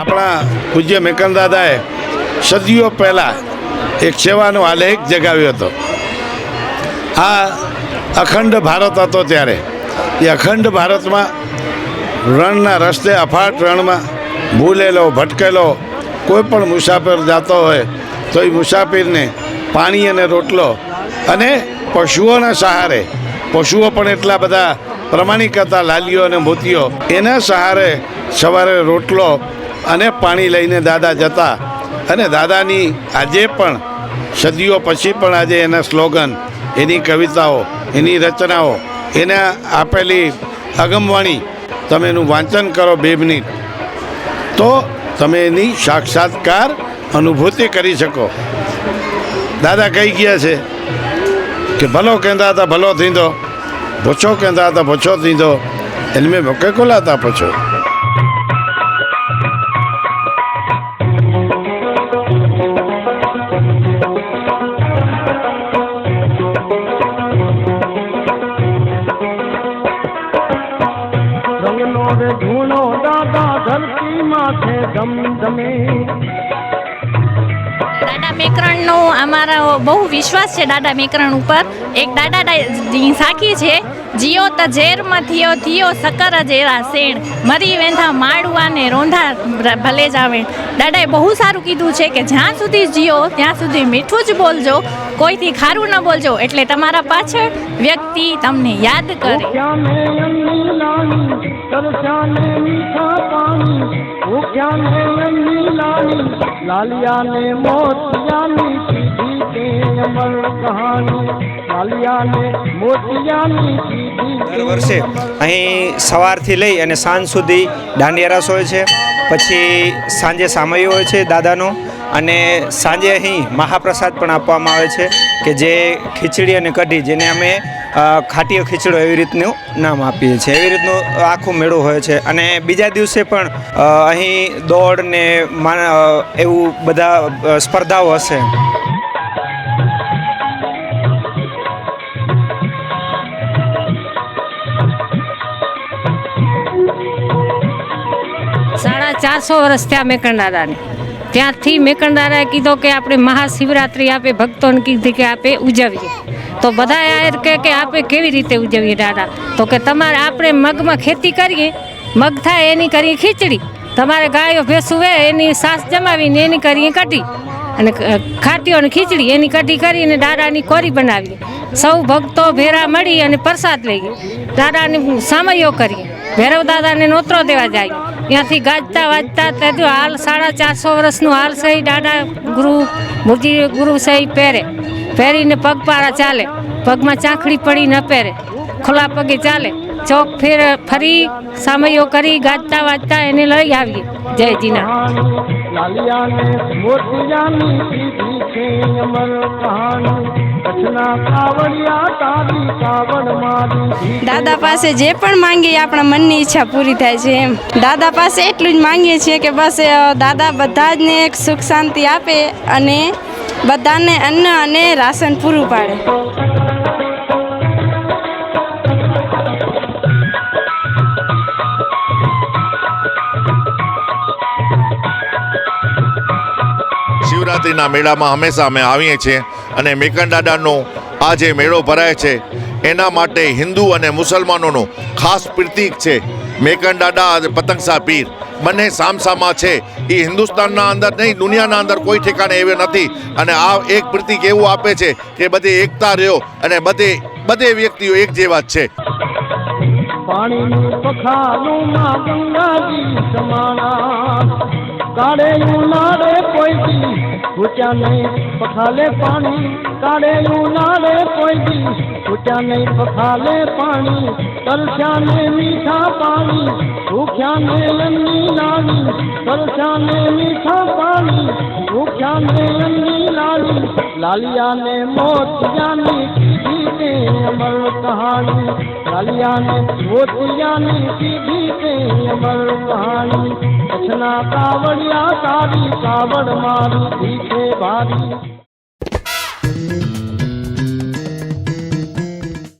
આપણા પૂજ્ય મેકન દાદાએ સદીઓ પહેલાં એક સેવાનો આલેખ જગાવ્યો હતો. આ અખંડ ભારત હતો ત્યારે. એ અખંડ ભારતમાં રણના રસ્તે અફાટ રણમાં ભૂલેલો, ભટકેલો, કોઈ પણ મુસાફર જતો હોય તો એ મુસાફિરને પાણી અને રોટલો અને પશુઓના સહારે, પશુઓ પણ એટલા બધા પ્રમાણિક હતા, લાલીઓ અને મોતીઓ, એના સહારે સવારે રોટલો અને પાણી લઈને દાદા જતા. અને દાદાની આજે પણ, સદીઓ પછી પણ આજે એના સ્લોગન, એની કવિતાઓ, એની રચનાઓ, એને આપેલી અગમવાણી તમે એનું વાંચન કરો બે મિનિટ. તો તમે એની સાક્ષાત્કાર અનુભૂતિ કરી શકો. દાદા કહી ગયા છે કે ભલો કહેતા હતા, ભલો થીંદો ભૂછો કહેતા હતા, ભૂછો થીંદો એને મેં મોકે કોલાતા પૂછો ધમધમે દાદા મેકરણનો અમારા બહુ વિશ્વાસ છે દાદા મેકરણ ઉપર. એક દાદા સાખી છે જીઓ ત ઝેરમાં થયો થયો સકર જેરા શેણ. મરી વેંધા માળવા ને રોંધા ભલે ભલે જાવે દાદાએ બહુ સારું કીધું છે કે જ્યાં સુધી જીઓ ત્યાં સુધી મીઠું જ બોલજો. કોઈથી ખારું ન બોલજો. એટલે તમારા પાછળ વ્યક્તિ તમને યાદ કરે. અન્ની લાણી લાલિયાને મોતિયાની સીધી તે અમર દર વર્ષે અહીં સવારથી લઈ અને સાંજ સુધી દાંડિયા રસ હોય છે. પછી સાંજે સામયો હોય છે દાદાનો. અને સાંજે અહીં મહાપ્રસાદ પણ આપવામાં આવે છે કે જે ખીચડી અને કઢી જેને અમે ખાટીયો ખીચડો એવી રીતનું નામ આપીએ છીએ. એવી રીતનું આખું મેળો હોય છે. અને બીજા દિવસે પણ અહીં દોડ ને એવું બધા સ્પર્ધાઓ હશે. સાડા ચારસો વર્ષ થયા મેકંડારાને ત્યાંથી મેકણદારાએ કીધો કે આપણે મહાશિવરાત્રિ આપે, ભક્તોને કીધી કે આપે ઉજવીએ. તો બધા યાર કે કે આપણે કેવી રીતે ઉજવીએ દાદા? તો કે તમારે આપણે મગમાં ખેતી કરીએ, મગ થાય એની કરીએ ખીચડી. તમારે ગાયો ભેંસું વે, એની સાસ જમાવીને એની કરીએ કઢી. અને ખાટીઓ ખીચડી એની કઢી કરીને દાદાની કોરી બનાવીએ. સૌ ભક્તો ભેરા મળી અને પ્રસાદ લઈએ. દાદાને સામયો કરીએ. ભૈરવ દાદાને નોતરો દેવા જાય. ત્યાંથી ગાજતા વાજતા તે હાલ સાડા ચારસો વર્ષનું હાલ સહી દાદા ગુરુ ગુરુજી ગુરુ સહી પહેરે. પહેરીને પગપાળા ચાલે. પગમાં ચાંખડી પડી ન પહેરે. ખુલ્લા પગે ચાલે. ચોક ફેર ફરી સામયો કરી ગાજતા વાજતા એને લઈ આવીએ. જયજીના લાલિયાને મોતિયાની દાદા પાસે જે પણ માંગીએ આપણા મનની ઈચ્છા પૂરી થાય છે એમ. દાદા પાસે એટલું જ માંગીએ છીએ કે બસ દાદા બધા જને એક સુખ શાંતિ આપે અને બધાને અન્ન અને રાશન પૂરું પાડે. શિવરાત્રિના મેળામાં હંમેશા અમે આવીએ છીએ અને મેકન દાદાનો આ જે મેળો ભરાય છે, એના માટે હિન્દુ અને મુસલમાનોનું ખાસ પ્રતીક છે મેકન દાદા અને પતંગસા પીર. બંને સામસામા છે. એ હિન્દુસ્તાનના અંદર નહીં, દુનિયાના અંદર કોઈ ઠેકાણે એવે નથી. અને આ એક પ્રતીક એવું આપે છે કે બધી એકતા રહ્યો અને બધે બધે વ્યક્તિઓ એક જેવા જ છે. પાણીનું પખાલું માં ગંગાજી સમાણા કાળે ઉનાળે કોઈ પૂછ્યા નહીં પખાલે પાણી. કાળે ઉનાળે કોઈ પૂછ્યા નહીં પખાલે પાણી. તરસ્યા ને મીઠા પાણી ભૂખ્યા ને લંબી નાની તરસ્યા ને મીઠા પાણી ભૂખ્યા ને લંબી નાની લાલિયા ને મોતિયાની કીધી તે અમર કહાણી. લાલિયા ને મોતિયાની કીધી તે અમર કહાણી. કચ્છના કાવડિયા તારી કાવડ મારી દીખે ભારી